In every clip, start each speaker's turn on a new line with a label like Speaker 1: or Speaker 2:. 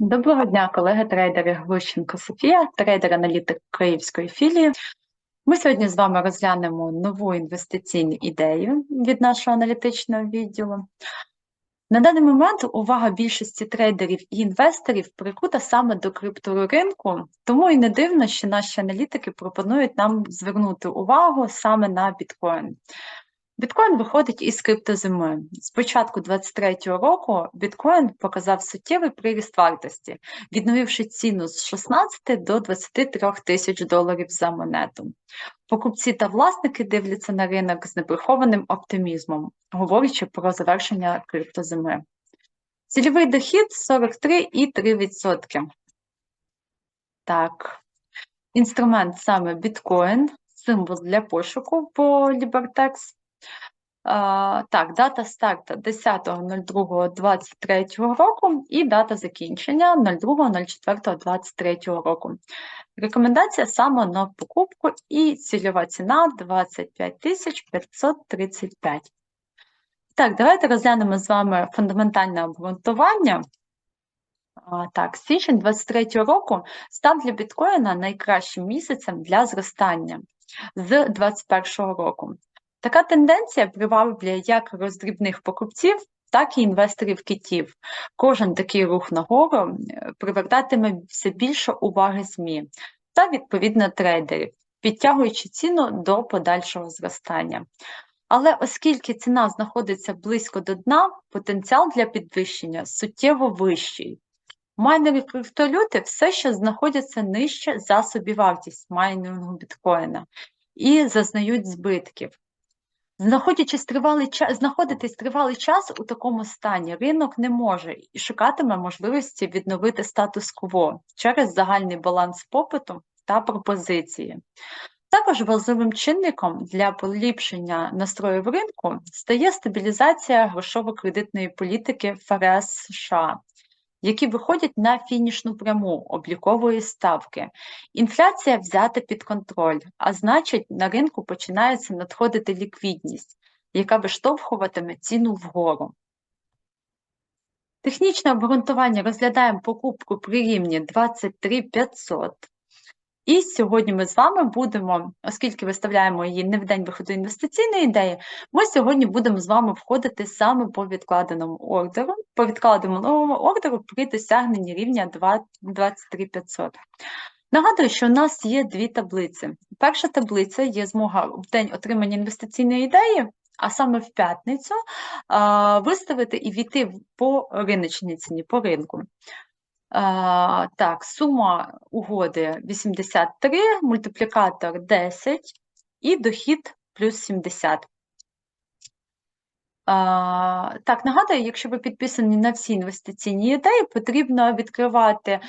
Speaker 1: Доброго дня, колеги трейдери Глущенко Софія, трейдер-аналітик Київської філії. Ми сьогодні з вами розглянемо нову інвестиційну ідею від нашого аналітичного відділу. На даний момент увага більшості трейдерів і інвесторів прикута саме до крипторинку, тому і не дивно, що наші аналітики пропонують нам звернути увагу саме на біткоін. Біткоін виходить із криптозими. З початку 2023 року біткоін показав суттєвий приріст вартості, відновивши ціну з 16 до 23 тисяч доларів за монету. Покупці та власники дивляться на ринок з неприхованим оптимізмом, говорячи про завершення криптозими. Цільовий дохід 43,3%. Так, інструмент саме біткоін, символ для пошуку по Libertex. Так, дата старту 10.02.23 року і дата закінчення 02.04.23 року. Рекомендація саме на покупку і цільова ціна 25 535. Так, давайте розглянемо з вами фундаментальне обґрунтування. Так, січень 23 року став для біткоїна найкращим місяцем для зростання з 2021 року. Така тенденція приваблює як роздрібних покупців, так і інвесторів китів. Кожен такий рух нагору е, привертатиме все більше уваги ЗМІ та відповідно трейдерів, підтягуючи ціну до подальшого зростання. Але оскільки ціна знаходиться близько до дна, потенціал для підвищення суттєво вищий. Майнери криптовалюти все ще знаходяться нижче за собівартість майнінгу біткоїна і зазнають збитків. Знаходячись тривалий час, знаходитись тривалий час у такому стані, ринок не може і шукатиме можливості відновити статус-кво через загальний баланс попиту та пропозиції. Також важливим чинником для поліпшення настроїв ринку стає стабілізація грошово-кредитної політики ФРС США які виходять на фінішну пряму облікової ставки. Інфляція взята під контроль, а значить, на ринку починається надходити ліквідність, яка виштовхуватиме ціну вгору. Технічне обґрунтування розглядаємо покупку при рівні 23 500. І сьогодні ми з вами будемо, оскільки виставляємо її не в день виходу інвестиційної ідеї, ми сьогодні будемо з вами входити саме по відкладеному ордеру, по відкладеному ордеру при досягненні рівня 23500. Нагадую, що у нас є дві таблиці. Перша таблиця є змога в день отримання інвестиційної ідеї, а саме в п'ятницю виставити і війти по риночній ціні, по ринку. Так, сума угоди 83, мультиплікатор 10 і дохід плюс 70. Так, нагадую, якщо ви підписані на всі інвестиційні ідеї, потрібно відкривати е,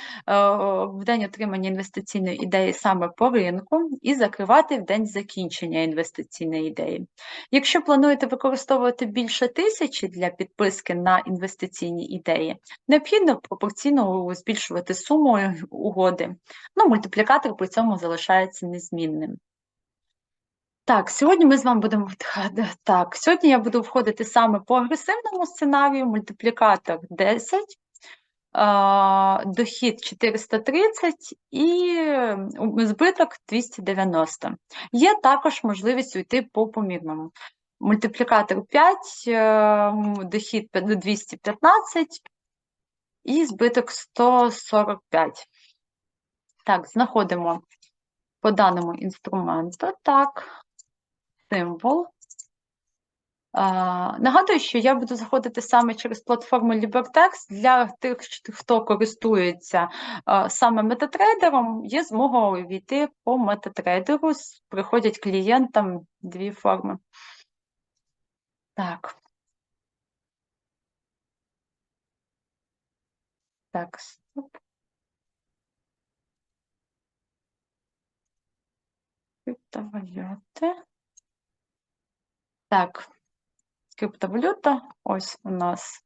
Speaker 1: в день отримання інвестиційної ідеї саме по ринку і закривати в день закінчення інвестиційної ідеї. Якщо плануєте використовувати більше тисячі для підписки на інвестиційні ідеї, необхідно пропорційно збільшувати суму угоди. Ну, Мультиплікатор при цьому залишається незмінним. Так, сьогодні ми з вами будемо так, сьогодні я буду входити саме по агресивному сценарію, мультиплікатор 10, дохід 430 і збиток 290. Є також можливість уйти по помірному. Мультиплікатор 5, е, дохід 215 і збиток 145. Так, знаходимо по даному інструменту. Так символ. Нагадую, що я буду заходити саме через платформу LiberTex. Для тих, хто користується саме метатрейдером, є змога увійти по метатрейдеру. Приходять клієнтам дві форми. Так. Так, стоп. Криптовалюти. Так, криптовалюта. Ось у нас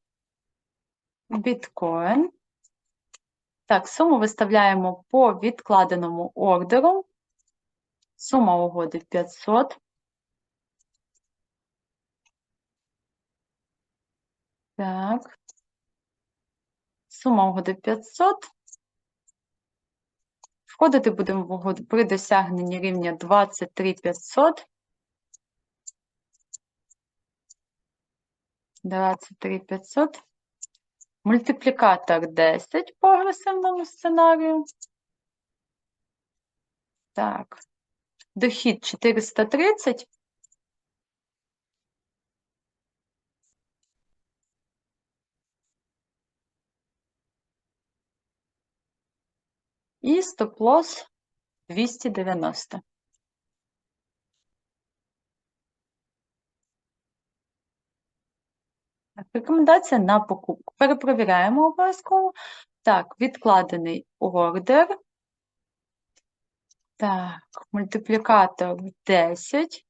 Speaker 1: біткоін. Так, суму виставляємо по відкладеному ордеру. Сума угоди 500. Так. сума угоди 500. Входити будемо в угоду при досягненні рівня 23 23 500. Мультиплікатор 10 по агресивному сценарію. Так. Дохід 430. І стоп-лосс 290. Рекомендація на покупку. Перепровіряємо обов'язково. Так, відкладений ордер. Так, мультиплікатор 10.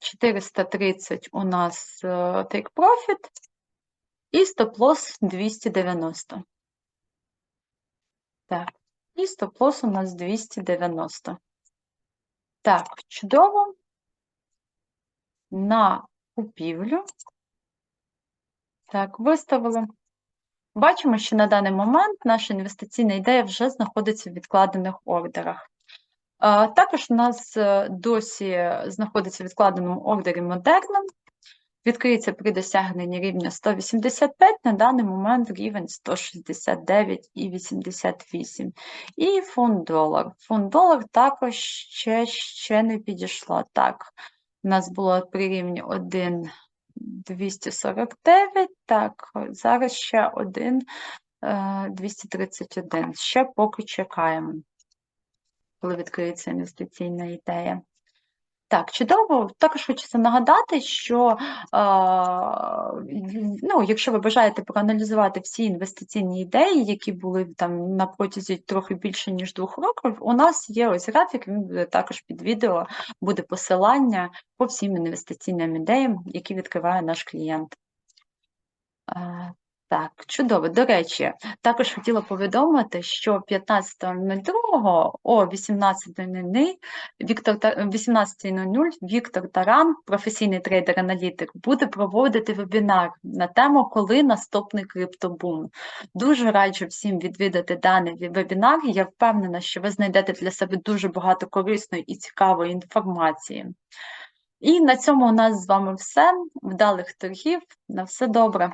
Speaker 1: 430 у нас е, take profit. І стоп-лосс 290. Так, і стоп-лосс у нас 290. Так, чудово. На купівлю. Так, виставили. Бачимо, що на даний момент наша інвестиційна ідея вже знаходиться в відкладених ордерах. Також у нас е, досі знаходиться в відкладеному ордері Модерна. Відкриється при досягненні рівня 185, на даний момент рівень 169,88. І фунт долар. Фунт долар також ще, ще не підійшла. Так, у нас було при рівні 1,249, так, зараз ще 1,231. Ще поки чекаємо, коли відкриється інвестиційна ідея. Так, чудово. Також хочеться нагадати, що ну, якщо ви бажаєте проаналізувати всі інвестиційні ідеї, які були там на протязі трохи більше ніж двох років, у нас є ось графік, він буде також під відео, буде посилання по всім інвестиційним ідеям, які відкриває наш клієнт. Так, чудово. До речі, також хотіла повідомити, що 15.02 о 18.00 Віктор Та- 18.00 Віктор Таран, професійний трейдер-аналітик, буде проводити вебінар на тему Коли наступний криптобум. Дуже раджу всім відвідати даний вебінар. Я впевнена, що ви знайдете для себе дуже багато корисної і цікавої інформації. І на цьому у нас з вами все. Вдалих торгів. На все добре.